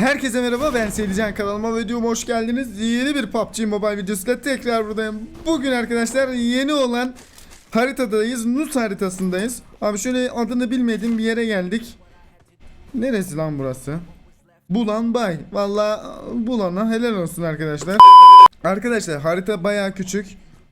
Herkese merhaba ben Selican kanalıma ve hoş geldiniz. Yeni bir PUBG Mobile videosuyla tekrar buradayım. Bugün arkadaşlar yeni olan haritadayız. Nus haritasındayız. Abi şöyle adını bilmediğim bir yere geldik. Neresi lan burası? Bulan Bay. Valla bulana helal olsun arkadaşlar. Arkadaşlar harita baya küçük.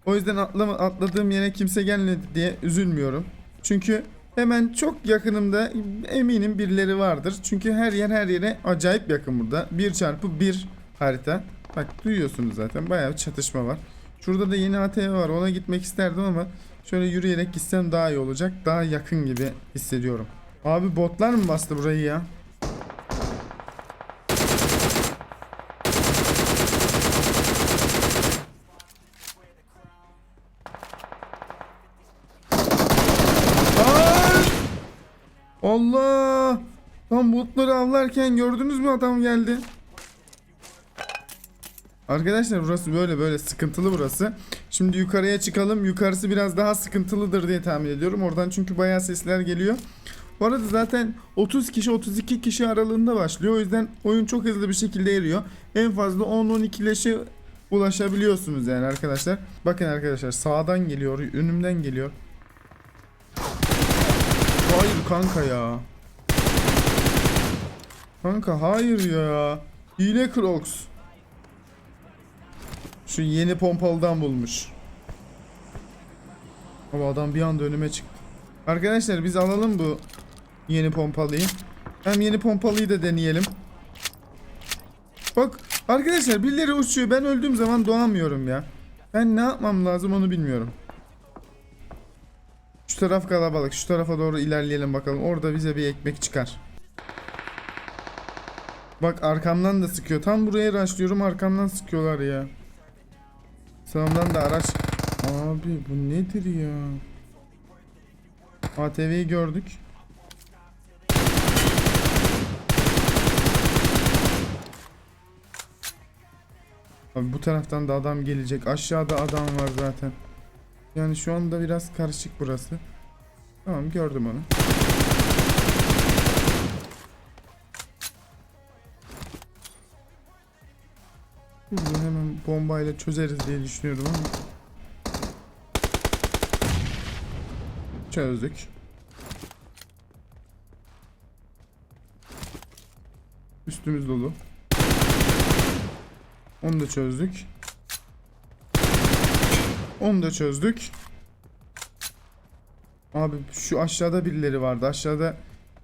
O yüzden atlama, atladığım yere kimse gelmedi diye üzülmüyorum. Çünkü hemen çok yakınımda eminim birileri vardır. Çünkü her yer her yere acayip yakın burada. 1 çarpı 1 harita. Bak duyuyorsunuz zaten bayağı bir çatışma var. Şurada da yeni ATV var ona gitmek isterdim ama şöyle yürüyerek gitsem daha iyi olacak. Daha yakın gibi hissediyorum. Abi botlar mı bastı burayı ya? Allah! Lan botları avlarken gördünüz mü adam geldi. Arkadaşlar burası böyle böyle sıkıntılı burası. Şimdi yukarıya çıkalım. Yukarısı biraz daha sıkıntılıdır diye tahmin ediyorum. Oradan çünkü bayağı sesler geliyor. Bu arada zaten 30 kişi 32 kişi aralığında başlıyor. O yüzden oyun çok hızlı bir şekilde eriyor. En fazla 10-12 leşe ulaşabiliyorsunuz yani arkadaşlar. Bakın arkadaşlar sağdan geliyor, önümden geliyor. Hayır kanka ya. Kanka hayır ya. Hile Crocs. Şu yeni pompalıdan bulmuş. Ama adam bir anda önüme çıktı. Arkadaşlar biz alalım bu yeni pompalıyı. Hem yeni pompalıyı da deneyelim. Bak arkadaşlar birileri uçuyor. Ben öldüğüm zaman doğamıyorum ya. Ben ne yapmam lazım onu bilmiyorum. Şu taraf kalabalık. Şu tarafa doğru ilerleyelim bakalım. Orada bize bir ekmek çıkar. Bak arkamdan da sıkıyor. Tam buraya raşlıyorum arkamdan sıkıyorlar ya. Sağımdan da araç. Abi bu nedir ya? ATV'yi gördük. Abi bu taraftan da adam gelecek. Aşağıda adam var zaten. Yani şu anda biraz karışık burası. Tamam gördüm onu. Bunu hemen bombayla çözeriz diye düşünüyorum ama. Çözdük. Üstümüz dolu. Onu da çözdük. Onu da çözdük. Abi şu aşağıda birileri vardı. Aşağıda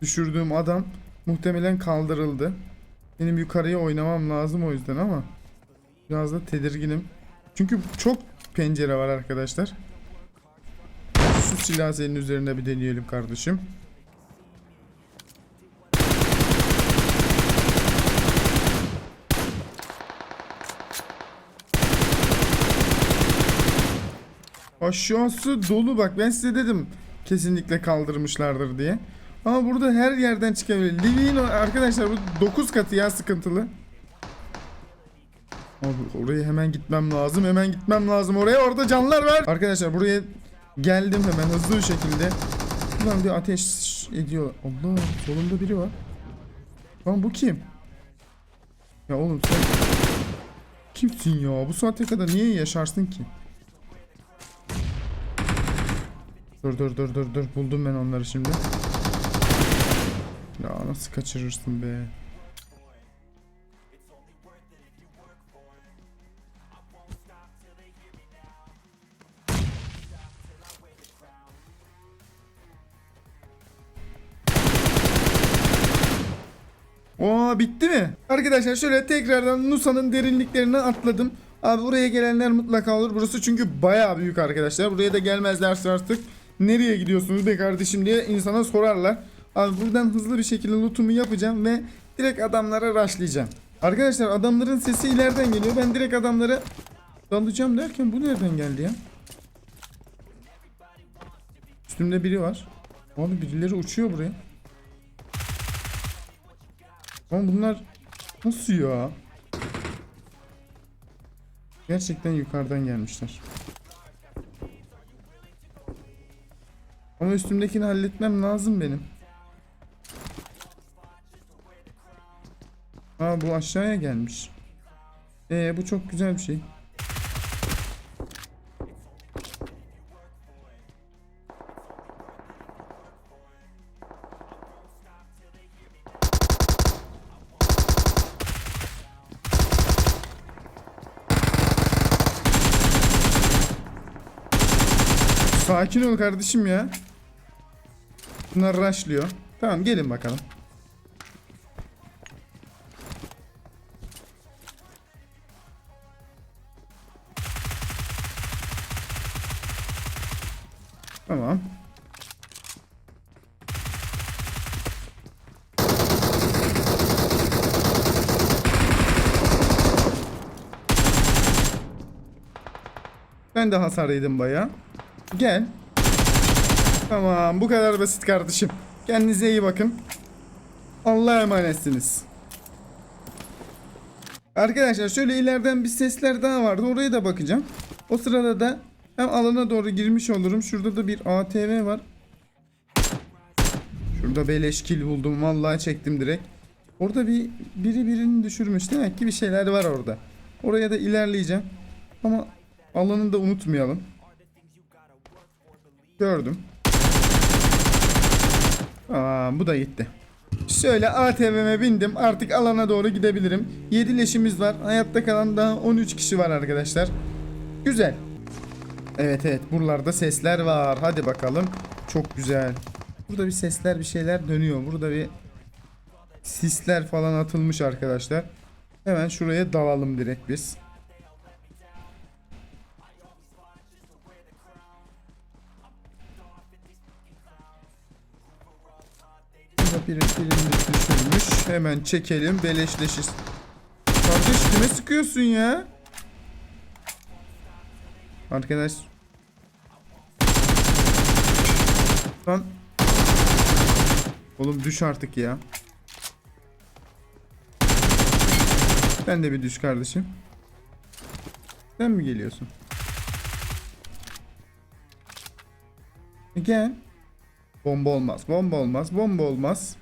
düşürdüğüm adam muhtemelen kaldırıldı. Benim yukarıya oynamam lazım o yüzden ama biraz da tedirginim. Çünkü çok pencere var arkadaşlar. Şu silah senin üzerinde bir deneyelim kardeşim. Aşağısı dolu bak ben size dedim kesinlikle kaldırmışlardır diye. Ama burada her yerden çıkabilir. Living arkadaşlar bu 9 katı ya sıkıntılı. Abi oraya hemen gitmem lazım. Hemen gitmem lazım oraya. Orada canlar var. Arkadaşlar buraya geldim hemen hızlı bir şekilde. Ulan bir ateş ediyor. Allah solunda biri var. Lan bu kim? Ya oğlum sen kimsin ya? Bu saate kadar niye yaşarsın ki? Dur dur dur dur dur buldum ben onları şimdi. Ya nasıl kaçırırsın be? Oo bitti mi? Arkadaşlar şöyle tekrardan Nusa'nın derinliklerine atladım. Abi buraya gelenler mutlaka olur. Burası çünkü bayağı büyük arkadaşlar. Buraya da gelmezlerse artık nereye gidiyorsunuz be kardeşim diye insana sorarlar. Abi buradan hızlı bir şekilde lootumu yapacağım ve direkt adamlara rushlayacağım. Arkadaşlar adamların sesi ileriden geliyor. Ben direkt adamlara dalacağım derken bu nereden geldi ya? Üstümde biri var. Abi birileri uçuyor buraya. Ama bunlar nasıl ya? Gerçekten yukarıdan gelmişler. Ama üstümdekini halletmem lazım benim. Aa bu aşağıya gelmiş. Ee bu çok güzel bir şey. Sakin ol kardeşim ya. Bunlar rushlıyor. Tamam gelin bakalım. Tamam. Ben de hasar yedim baya. Gel. Tamam bu kadar basit kardeşim. Kendinize iyi bakın. Allah'a emanetsiniz. Arkadaşlar şöyle ileriden bir sesler daha vardı. Oraya da bakacağım. O sırada da hem alana doğru girmiş olurum. Şurada da bir ATV var. Şurada beleş kill buldum. Vallahi çektim direkt. Orada bir biri birini düşürmüş. Demek ki bir şeyler var orada. Oraya da ilerleyeceğim. Ama alanı da unutmayalım. Gördüm. Aa, bu da gitti. Şöyle ATV'me bindim. Artık alana doğru gidebilirim. 7 leşimiz var. Hayatta kalan daha 13 kişi var arkadaşlar. Güzel. Evet evet buralarda sesler var. Hadi bakalım. Çok güzel. Burada bir sesler bir şeyler dönüyor. Burada bir sisler falan atılmış arkadaşlar. Hemen şuraya dalalım direkt biz. Burada biri, birini düşürmüş. Hemen çekelim. Beleşleşiz. Kardeş kime sıkıyorsun ya? Arkadaş. Lan. Oğlum düş artık ya. Sen de bir düş kardeşim. Sen mi geliyorsun? Gel. Bomba olmaz, bomba olmaz, bomba olmaz.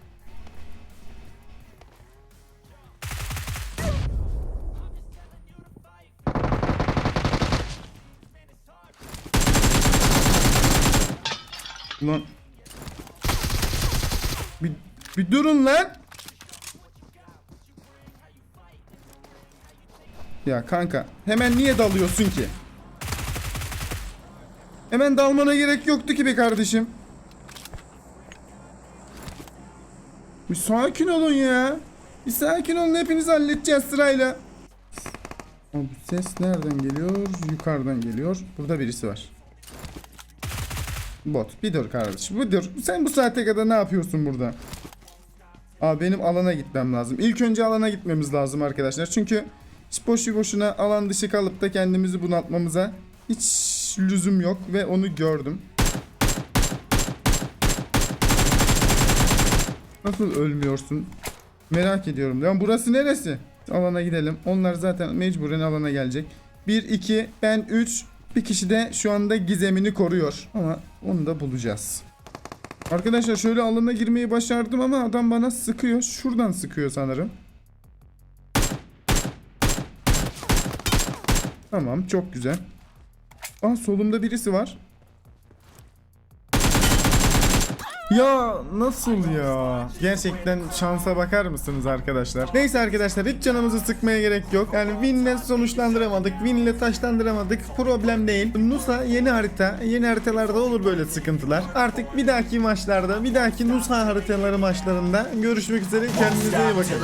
Ulan. Bir, bir durun lan. Ya kanka hemen niye dalıyorsun ki? Hemen dalmana gerek yoktu ki be kardeşim. Bir sakin olun ya. Bir sakin olun hepiniz halledeceğiz sırayla. Abi ses nereden geliyor? Yukarıdan geliyor. Burada birisi var. Bot bir dur kardeşim bir dur. Sen bu saate kadar ne yapıyorsun burada? Abi benim alana gitmem lazım. İlk önce alana gitmemiz lazım arkadaşlar. Çünkü hiç boşu boşuna alan dışı kalıp da kendimizi bunaltmamıza hiç lüzum yok ve onu gördüm. Nasıl ölmüyorsun? Merak ediyorum. Ya burası neresi? Alana gidelim. Onlar zaten mecburen alana gelecek. 1 2 ben 3 bir kişi de şu anda gizemini koruyor. Ama onu da bulacağız. Arkadaşlar şöyle alana girmeyi başardım ama adam bana sıkıyor. Şuradan sıkıyor sanırım. Tamam çok güzel. Aa solumda birisi var. Ya nasıl ya? Gerçekten şansa bakar mısınız arkadaşlar? Neyse arkadaşlar hiç canımızı sıkmaya gerek yok. Yani winle sonuçlandıramadık, winle taşlandıramadık. Problem değil. Nusa yeni harita. Yeni haritalarda olur böyle sıkıntılar. Artık bir dahaki maçlarda, bir dahaki Nusa haritaları maçlarında görüşmek üzere. Kendinize iyi bakın.